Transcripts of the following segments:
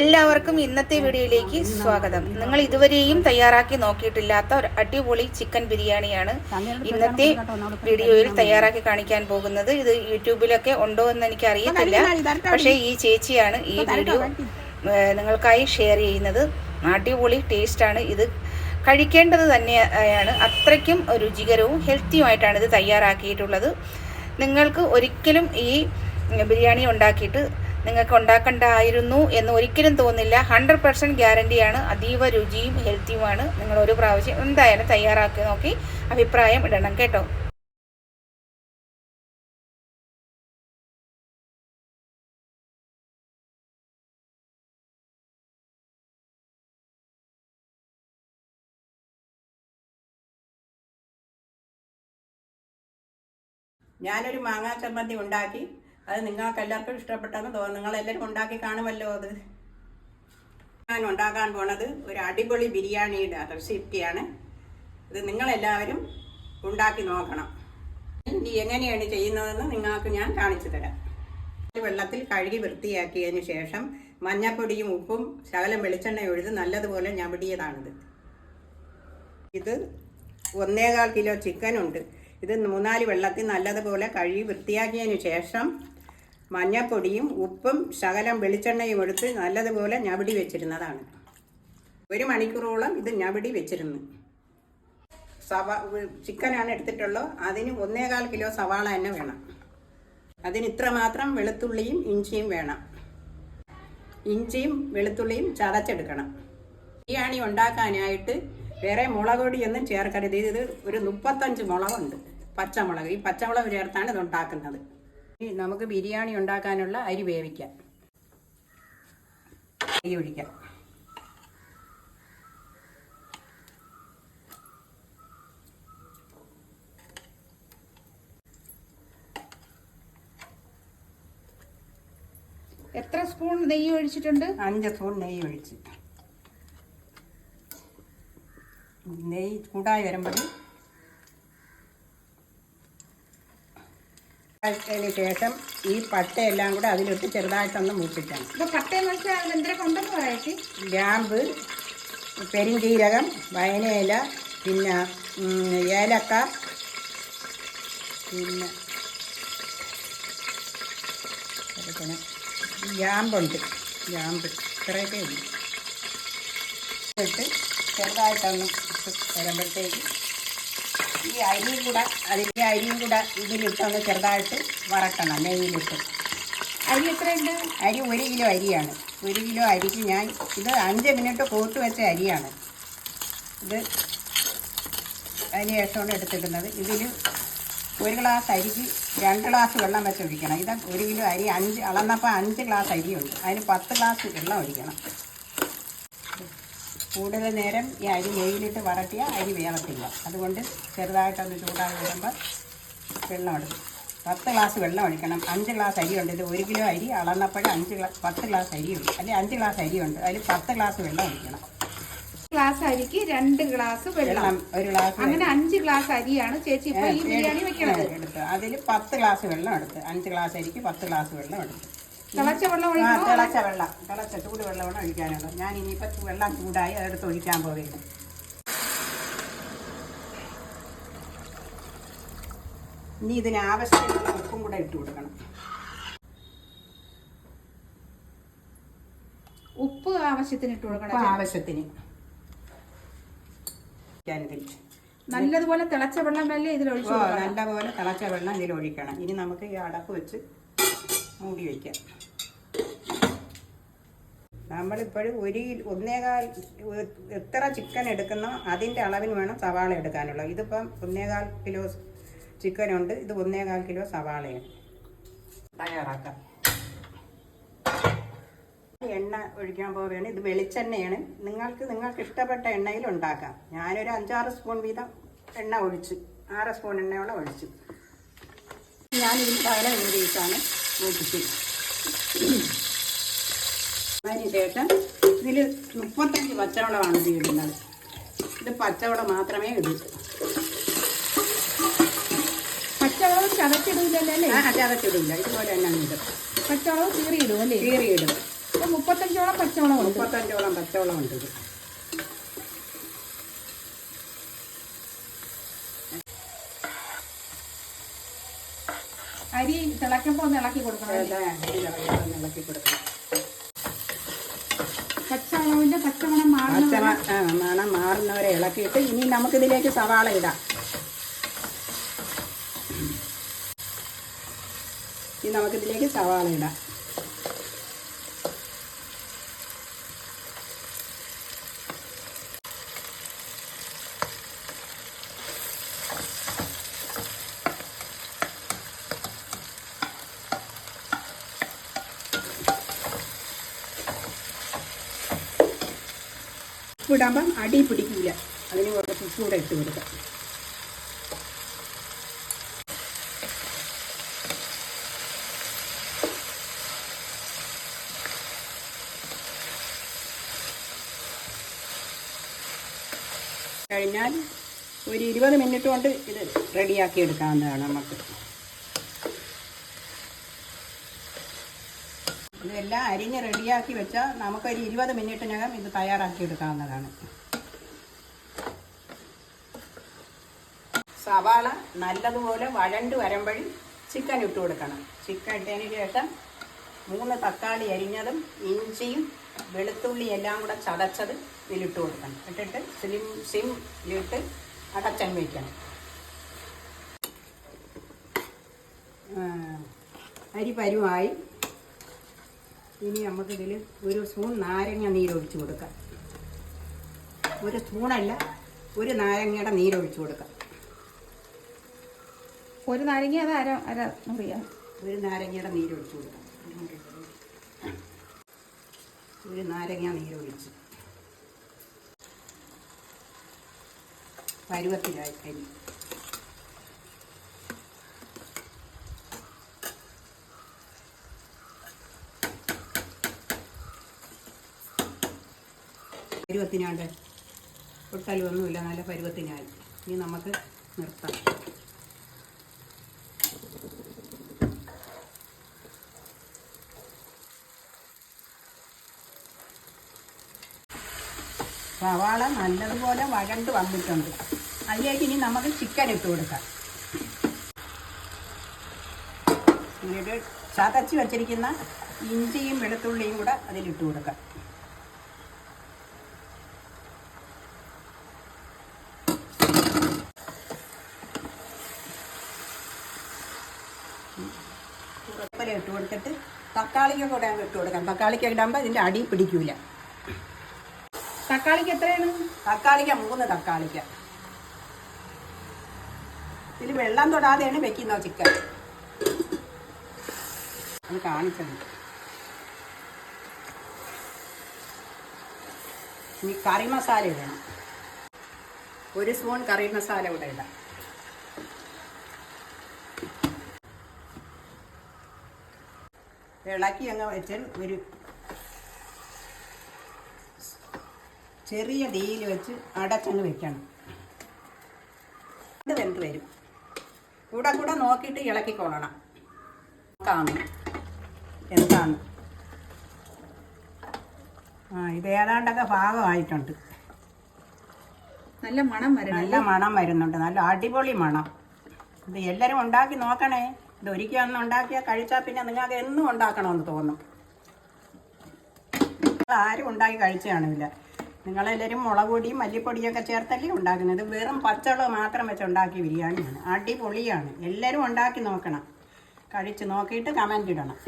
എല്ലാവർക്കും ഇന്നത്തെ വീഡിയോയിലേക്ക് സ്വാഗതം. നിങ്ങൾ ഇതുവരെയും തയ്യാറാക്കി നോക്കിയിട്ടില്ലാത്ത ഒരു അടിപൊളി ചിക്കൻ ബിരിയാണിയാണ് ഇന്നത്തെ വീഡിയോയിൽ തയ്യാറാക്കി കാണിക്കാൻ പോകുന്നത്. ഇത് യൂട്യൂബിലൊക്കെ ഉണ്ടോ എന്ന് എനിക്ക് അറിയത്തില്ല പക്ഷേ ഈ ചേച്ചിയാണ് ഈ വീഡിയോ നിങ്ങൾക്കായി ഷെയർ ചെയ്യുന്നത്. അടിപൊളി ടേസ്റ്റാണ് ഇത്. കഴിക്കേണ്ടത് തന്നെയാണ്. അത്രയ്ക്കും രുചികരവും ഹെൽത്തിയുമായിട്ടാണ് ഇത് തയ്യാറാക്കിയിട്ടുള്ളത്. നിങ്ങൾക്ക് ഒരിക്കലും ഈ ബിരിയാണി ഉണ്ടാക്കിയിട്ട് നിങ്ങൾക്ക് ഉണ്ടാക്കണ്ടായിരുന്നു എന്ന് ഒരിക്കലും തോന്നില്ല. ഹൺഡ്രഡ് പെർസെന്റ് ഗ്യാരണ്ടിയാണ് അതീവ രുചിയും ഹെൽത്തിയുമാണ് നിങ്ങൾ ഒരു പ്രാവശ്യം എന്തായാലും തയ്യാറാക്കി നോക്കി അഭിപ്രായം ഇടണം കേട്ടോ. ഞാനൊരു മാങ്ങാ ചമ്മന്തി ഉണ്ടാക്കി. അത് നിങ്ങൾക്ക് എല്ലാവർക്കും ഇഷ്ടപ്പെട്ടെന്ന് തോന്നുന്നു. നിങ്ങൾ എല്ലാവരും ഉണ്ടാക്കി കാണുമല്ലോ അത്. ഞാൻ ഉണ്ടാക്കാൻ പോണത് ഒരു അടിപൊളി ബിരിയാണിയുടെ റെസിപ്പിയാണ്. ഇത് നിങ്ങളെല്ലാവരും ഉണ്ടാക്കി നോക്കണം. ഇനി എങ്ങനെയാണ് ചെയ്യുന്നതെന്ന് നിങ്ങൾക്ക് ഞാൻ കാണിച്ചു തരാം. വെള്ളത്തിൽ കഴുകി വൃത്തിയാക്കിയതിന് ശേഷം മഞ്ഞപ്പൊടിയും ഉപ്പും ശകലം വെളിച്ചെണ്ണ ഒഴുത് നല്ലതുപോലെ ഞവിടിയതാണിത്. ഇത് ഒന്നേകാൽ കിലോ ചിക്കനുണ്ട് ഇത് മൂന്നാൽ വെള്ളത്തിൽ നല്ലതുപോലെ കഴുകി വൃത്തിയാക്കിയതിന് ശേഷം മഞ്ഞപ്പൊടിയും ഉപ്പും ശകലം വെളിച്ചെണ്ണയും എടുത്ത് നല്ലതുപോലെ ഞവിടി വെച്ചിരുന്നതാണ്. ഒരു മണിക്കൂറോളം ഇത് ഞവിടി വെച്ചിരുന്നു. സവ ചിക്കനാണ് എടുത്തിട്ടുള്ളത്. അതിന് ഒന്നേകാൽ കിലോ സവാള തന്നെ വേണം. അതിന് ഇത്ര മാത്രം വെളുത്തുള്ളിയും ഇഞ്ചിയും വേണം. ഇഞ്ചിയും വെളുത്തുള്ളിയും ചതച്ചെടുക്കണം. ബിരിയാണി ഉണ്ടാക്കാനായിട്ട് വേറെ മുളക് പൊടിയൊന്നും ചേർക്കരുത് ഇത് ഒരു മുപ്പത്തഞ്ച് മുളകുണ്ട്. പച്ചമുളക്. ഈ പച്ചമുളക് ചേർത്താണ് ഇത് ഉണ്ടാക്കുന്നത്. നമുക്ക് ബിരിയാണി ഉണ്ടാക്കാനുള്ള അരി വേവിക്കാം. അരി ഒഴിക്കാം. എത്ര സ്പൂൺ നെയ്യ് ഒഴിച്ചിട്ടുണ്ട്? അഞ്ച് സ്പൂൺ നെയ്യ് ഒഴിച്ച്. നെയ്യ് ചൂടായി വരുമ്പോൾ അതിന് ശേഷം ഈ പട്ടയെല്ലാം കൂടെ അതിലിട്ട് ചെറുതായിട്ടൊന്ന് മൂപ്പിക്കണം. ഇപ്പൊ പട്ടയെന്ന് വെച്ചാൽ കൊണ്ടെന്ന് പറയട്ടെ? ഗ്രാമ്പ് പെരിഞ്ചീരകം വയനയില പിന്നെ ഏലക്ക പിന്നെ എടുക്കണം. ഗ്രാമ്പുണ്ട്. ഗ്രാമ്പ് ഇത്രയൊക്കെ ഉണ്ട് ഇട്ട് ചെറുതായിട്ടൊന്ന് വരുമ്പോഴത്തേക്ക് ഈ അരിയും കൂടെ അതിന്റെ അരിയും കൂടെ ഇതിലിട്ടൊന്ന് ചെറുതായിട്ട് വറക്കണം നെയ്യിലിട്ട്. അരി എത്രയുണ്ട്? അരി ഒരു കിലോ അരിയാണ്. ഒരു കിലോ അരിക്ക് ഞാൻ ഇത് അഞ്ച് മിനിറ്റ് കൂട്ട് വെച്ച അരിയാണ്. ഇത് അതിന് ശേഷമാണ് എടുത്തിടുന്നത്. ഇതിൽ ഒരു ഗ്ലാസ് അരിക്ക് രണ്ട് ഗ്ലാസ് വെള്ളം വെച്ച് ഒഴിക്കണം. ഇത് ഒരു കിലോ അരി അഞ്ച് അളന്നപ്പോൾ അഞ്ച് ഗ്ലാസ് അരിയുണ്ട്. അതിന് പത്ത് ഗ്ലാസ് വെള്ളം ഒഴിക്കണം. കൂടുതൽ നേരം ഈ അരി വെയിലിട്ട് വറട്ടിയാൽ അരി വേവത്തില്ല. അതുകൊണ്ട് ചെറുതായിട്ടൊന്ന് ചൂടായി വരുമ്പോൾ വെള്ളം എടുക്കും പത്ത് ഗ്ലാസ് വെള്ളം ഒഴിക്കണം. അഞ്ച് ഗ്ലാസ് അരിയുണ്ട്. ഇത് ഒരു കിലോ അരി അളന്നപ്പോഴും അഞ്ച് ഗ്ലാസ് പത്ത് ഗ്ലാസ് അരിയുണ്ട്. അല്ലെങ്കിൽ അഞ്ച് ഗ്ലാസ് അരിയുണ്ട്. അതിൽ പത്ത് ഗ്ലാസ് വെള്ളം ഒഴിക്കണം. ഗ്ലാസ് അരിക്ക് രണ്ട് ഗ്ലാസ് വെള്ളം. വെള്ളം ഒരു ഗ്ലാസ് അങ്ങനെ അഞ്ച് ഗ്ലാസ് അരിയാണ് ചേച്ചി ഇപ്പൊ ഈ ബിരിയാണി വെക്കണത്. എടുത്ത്. അതിൽ പത്ത് ഗ്ലാസ് വെള്ളം എടുത്ത്. അഞ്ച് ഗ്ലാസ് അരിക്ക് പത്ത് ഗ്ലാസ് വെള്ളം എടുത്ത്. തിളച്ച വെള്ളം ഒഴിക്കണോ? തിളച്ച വെള്ളം. തിളച്ച ചൂട് വെള്ളമാണ് ഒഴിക്കാനുള്ളത് ഞാൻ ഇനിയിപ്പോൾ വെള്ളം ചൂടായി അതെടുത്ത് ഒഴിക്കാൻ പോവുകയാണ്. ഇനി ഇതിന് ആവശ്യമുള്ള ഉപ്പും കൂടെ ഇട്ട് കൊടുക്കണം. ഉപ്പ് ആവശ്യത്തിന് ഇട്ട് കൊടുക്കണം ആവശ്യത്തിന്. നല്ലതുപോലെ തിളച്ച വെള്ളം അല്ലേ ഇതിൽ ഒഴിച്ചു നല്ലപോലെ തിളച്ച വെള്ളം ഇതിൽ ഒഴിക്കണം. ഇനി നമുക്ക് ഈ അടപ്പ് വെച്ച് മൂടി വയ്ക്കാം നമ്മളിപ്പോഴും ഒരു ഒന്നേകാൽ എത്ര ചിക്കൻ എടുക്കുന്നോ അതിന്റെ അളവിന് വേണം സവാള എടുക്കാനുള്ളത് ഇതിപ്പം ഒന്നേകാൽ കിലോ ചിക്കനുണ്ട് ഇത് ഒന്നേകാൽ കിലോ സവാളയാണ്. തയ്യാറാക്കാം. എണ്ണ ഒഴിക്കാൻ പോവുകയാണ്. ഇത് വെളിച്ചെണ്ണയാണ്. നിങ്ങൾക്ക് നിങ്ങൾക്ക് ഇഷ്ടപ്പെട്ട എണ്ണയിൽ ഉണ്ടാക്കാം. ഞാനൊരു അഞ്ചാറ് സ്പൂൺ വീതം എണ്ണ ഒഴിച്ചു. ആറ് സ്പൂൺ എണ്ണയോളം ഒഴിച്ചു. ഞാനിതിൽ പകരം ഉപയോഗിച്ചാണ് ഒഴിച്ചത് അതിന് ശേഷം ഇതിൽ മുപ്പത്തഞ്ച് പച്ചവളമാണ് ഇത് ഇടുന്നത്. ഇത് പച്ചവളം മാത്രമേ ഇടൂ. പച്ചവളം ചതച്ചിടില്ലല്ലോ അല്ലേ ആ ചതച്ചിടില്ല ഇതുപോലെ തന്നെ ഇടും. പച്ചവളവും കീറിയിടും അല്ലേ? കീറിയിടും. മുപ്പത്തഞ്ചോളം പച്ചവളം മുപ്പത്തഞ്ചോളം പച്ചോളം ഉണ്ട് അരി തിളയ്ക്കുമ്പോൾ ഒന്ന് ഇളക്കി കൊടുക്കണം. അരി ഇളക്കി കൊടുക്കണം. പച്ചവളവിന്റെ പച്ചമണം മാറുന്ന മണം മാറുന്നവരെ ഇളക്കിയിട്ട് ഇനി നമുക്കിതിലേക്ക് സവാള ഇടാം. ഇനി നമുക്കിതിലേക്ക് സവാള ഇടാം. ഉപ്പിടുമ്പം അടി പിടിക്കില്ല അതിന് കുറച്ച് കൂടെ ഇട്ട് കൊടുക്കാം. കഴിഞ്ഞാൽ ഒരു ഇരുപത് മിനിറ്റ് കൊണ്ട് ഇത് റെഡിയാക്കി എടുക്കാവുന്നതാണ് നമുക്ക്. ഇതെല്ലാം അരിഞ്ഞ് റെഡിയാക്കി വെച്ചാൽ നമുക്കൊരു ഇരുപത് മിനിറ്റിനകം ഇത് തയ്യാറാക്കി എടുക്കാവുന്നതാണ് സവാള നല്ലതുപോലെ വഴണ്ട് വരുമ്പോഴും ചിക്കൻ ഇട്ട് കൊടുക്കണം. ചിക്കൻ ഇട്ടതിന് ശേഷം മൂന്ന് തക്കാളി അരിഞ്ഞതും ഇഞ്ചിയും വെളുത്തുള്ളി എല്ലാം കൂടെ ചതച്ചത് ഇതിലിട്ട് കൊടുക്കണം. ഇട്ടിട്ട് സിം ഇട്ട് അടച്ചൻ വയ്ക്കണം അരി പരുവായി. ഇനി നമുക്കിതിൽ ഒരു സ്പൂൺ നാരങ്ങ നീരൊഴിച്ച് കൊടുക്കാം. ഒരു സ്പൂണല്ല ഒരു നാരങ്ങയുടെ നീരൊഴിച്ച് കൊടുക്കാം. ഒരു നാരങ്ങ അത് അര അര മുറിയാ? ഒരു നാരങ്ങയുടെ നീരൊഴിച്ച് കൊടുക്കാം. ഒരു നാരങ്ങ നീരൊഴിച്ച്. പരുവത്തിലായി അരി പരുവത്തിനാണ്ട് ഒട്ടലൊന്നുമില്ല നല്ല പരുവത്തിനായി ഇനി നമുക്ക് നിർത്താം. സവാള നല്ലതുപോലെ വഴണ്ട് വന്നിട്ടുണ്ട്. അതിലേക്ക് ഇനി നമുക്ക് ചിക്കൻ ഇട്ട് കൊടുക്കാം. എന്നിട്ട് ചതച്ച് വെച്ചിരിക്കുന്ന ഇഞ്ചിയും വെളുത്തുള്ളിയും കൂടെ അതിലിട്ട് കൊടുക്കാം. ഉറപ്പല ഇട്ട് കൊടുത്തിട്ട് തക്കാളിക്ക് കൂടെ അങ്ങ് ഇട്ട് കൊടുക്കാം. തക്കാളിക്ക് ഇടുമ്പോൾ ഇതിന്റെ അടി പിടിക്കൂല. തക്കാളിക്ക് എത്രയാണ്? തക്കാളിക്ക മൂന്ന് തക്കാളിക്ക. ഇതിൽ വെള്ളം തൊടാതെയാണ് വെക്കുന്നത് ചിക്കൻ അത് കാണിച്ചത്. ഇനി കറി മസാല ഇടണം. ഒരു സ്പൂൺ കറി മസാല ഇവിടെ ഇടാം. ഇളക്കി അങ്ങ് വെച്ചാൽ ഒരു ചെറിയ തീയിൽ വെച്ച് അടച്ചങ്ങ് വെക്കണം. ഇത് വെന്ത് വരും. കൂടെ കൂടെ നോക്കിയിട്ട് ഇളക്കിക്കൊള്ളണം കാണും എന്താണ്? ആ ഇത് ഏതാണ്ടൊക്കെ ഭാഗമായിട്ടുണ്ട്. നല്ല മണം വരുന്നുണ്ട് നല്ല മണം വരുന്നുണ്ട്. നല്ല അടിപൊളി മണം. ഇത് എല്ലാവരും ഉണ്ടാക്കി നോക്കണേ. ഇത് ഒരിക്കൽ ഒന്ന് ഉണ്ടാക്കിയാൽ കഴിച്ചാൽ പിന്നെ നിങ്ങൾക്ക് എന്നും ഉണ്ടാക്കണമെന്ന് തോന്നും. ആരും ഉണ്ടാക്കി കഴിച്ചാണില്ല നിങ്ങളെല്ലാവരും മുളക് പൊടിയും മല്ലിപ്പൊടിയൊക്കെ ചേർത്തല്ലേ ഉണ്ടാക്കുന്നത്. വെറും പച്ചമുളക് മാത്രം വെച്ച് ഉണ്ടാക്കിയ ബിരിയാണിയാണ്. അടിപൊളിയാണ്. എല്ലാവരും ഉണ്ടാക്കി നോക്കണം. കഴിച്ച് നോക്കിയിട്ട് കമന്റ് ഇടണം.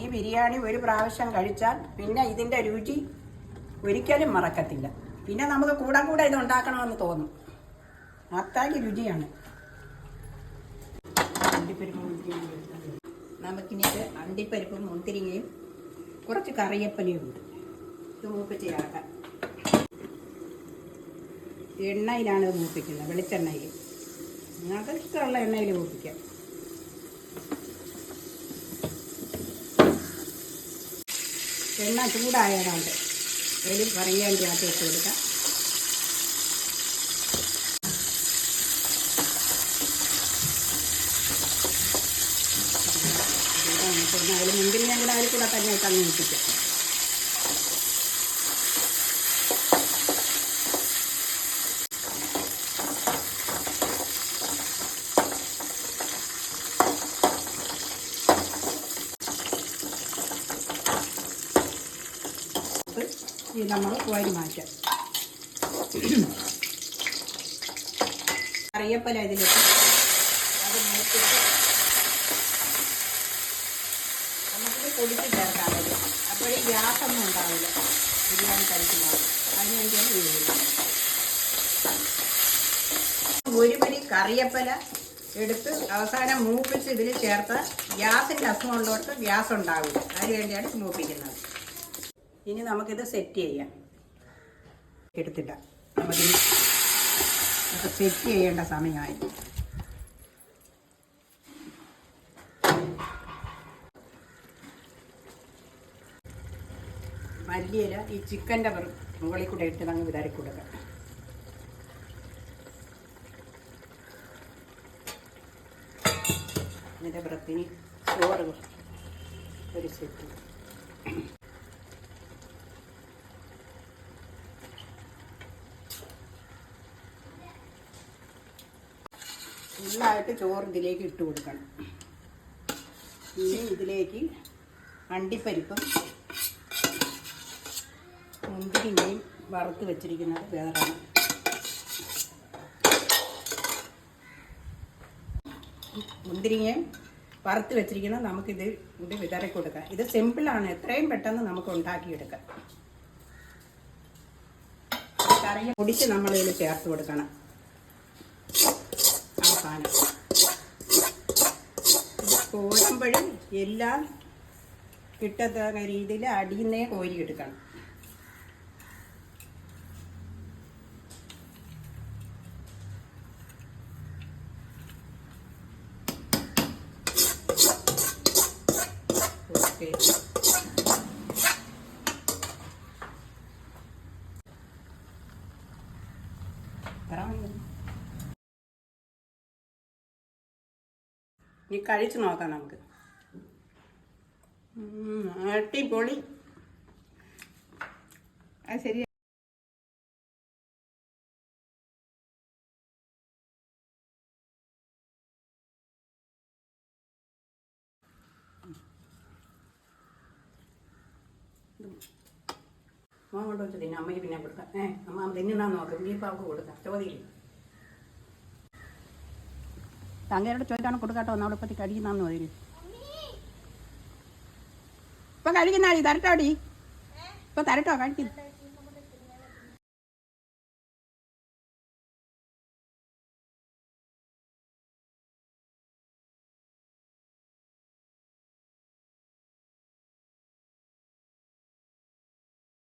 ഈ ബിരിയാണി ഒരു പ്രാവശ്യം കഴിച്ചാൽ പിന്നെ ഇതിന്റെ രുചി ഒരിക്കലും മറക്കത്തില്ല. പിന്നെ നമുക്ക് കൂടെ കൂടെ ഇത് ഉണ്ടാക്കണമെന്ന് തോന്നും. അത്രയ്ക്ക് രുചിയാണ്. അണ്ടിപ്പരിപ്പ് മുന്തിരിങ്ങയും എടുത്തത്. നമുക്കിനി ഇത് അണ്ടിപ്പരിപ്പും മുന്തിരിങ്ങയും കുറച്ച് കറിയപ്പലയും ഉണ്ട്. ഇത് മൂപ്പിച്ചയാക്കാം എണ്ണയിലാണ് ഇത് മൂപ്പിക്കുന്നത് വെളിച്ചെണ്ണയിൽ. നിങ്ങൾക്ക് ഇഷ്ടമുള്ള എണ്ണയിൽ മൂപ്പിക്കാം. എണ്ണ ചൂടായതാണ്ട് അതിൽ പറയാൻ ചേർത്ത് വെച്ച് കൊടുക്കാം. പിന്നെ അതിൽ മുമ്പിൽ ഞാൻ കൂടെ അതിൽ കൂടെ തന്നെ ഇട്ട് അങ്ങ് മുട്ടിക്കാം ഇത് നമ്മൾ കോരി മാറ്റാം. കറിയപ്പല ഇതിലേക്ക് അത് മൂത്തിട്ട് നമുക്കിത് പൊടിച്ച് ചേർക്കാറില്ല അപ്പോഴേ അപ്പോൾ ഈ ഗ്യാസൊന്നും ഉണ്ടാവില്ല. ബിരിയാണി കഴിക്കുമ്പോൾ. അതിന് വേണ്ടിയാണ് ഒരു പിടി കറിയപ്പല എടുത്ത് അവസാനം മൂപ്പിച്ച് ഇതിൽ ചേർത്ത് ഗ്യാസിന്റെ അസുഖമുള്ളവർക്ക് ഗ്യാസ് ഉണ്ടാവില്ല അതിന് വേണ്ടിയാണ് മൂപ്പിക്കുന്നത്. ഇനി നമുക്കിത് സെറ്റ് ചെയ്യാം. എടുത്തിട്ട് നമുക്ക് ഇത് സെറ്റ് ചെയ്യേണ്ട സമയമായി. മല്ലിയില ഈ ചിക്കന്റെ മുകളിൽ കൂടെ ഇട്ട് അങ്ങ് വിതറി കൊടുക്കാം. എന്നിട്ട് പുറത്തിന് ചോറ് ഒരു സെറ്റ് ഫുള്ളായിട്ട് ചോറ് ഇതിലേക്ക് ഇട്ട് കൊടുക്കണം. ഇനി ഇതിലേക്ക് അണ്ടിപ്പരിപ്പും മുന്തിരിങ്ങയും വറുത്ത് വെച്ചിരിക്കുന്നത് വേറെയാണ് മുന്തിരിങ്ങയും വറുത്ത് വെച്ചിരിക്കുന്നത് നമുക്കിത് ഇത് വിതറി കൊടുക്കാം. ഇത് സിമ്പിളാണ് എത്രയും പെട്ടെന്ന് നമുക്ക് ഉണ്ടാക്കിയെടുക്കാം. കറി പൊടിച്ച് നമ്മളിതിൽ ചേർത്ത് കൊടുക്കണം. അവസാനം കോരുമ്പോഴും എല്ലാം കിട്ടത്തക്ക രീതിയിൽ അടിയുന്നേ കോരി എടുക്കണം ഓക്കെ ഇനി കഴിച്ചു നോക്കാം നമുക്ക്. അടിപൊളി. അത് ശരി അമ്മ കൊണ്ട് വെച്ച് തിന്നെ അമ്മയ്ക്ക് പിന്നെ കൊടുക്കാം. ഏ അമ്മ തിന്നാൻ നോക്കാം. ഈ പാവക്ക് കൊടുക്കാം. ചോദ്യം തങ്ങയോട് ചോദിക്കാണ് കൊടുക്കാട്ടോ? ഒന്നവിടെ ഇപ്പത്തി കഴിക്കുന്നാന്ന് മതി ഇപ്പൊ കഴിക്കുന്നാടി? തരട്ടോടി ഇപ്പൊ തരട്ടോ കഴിക്കുന്നു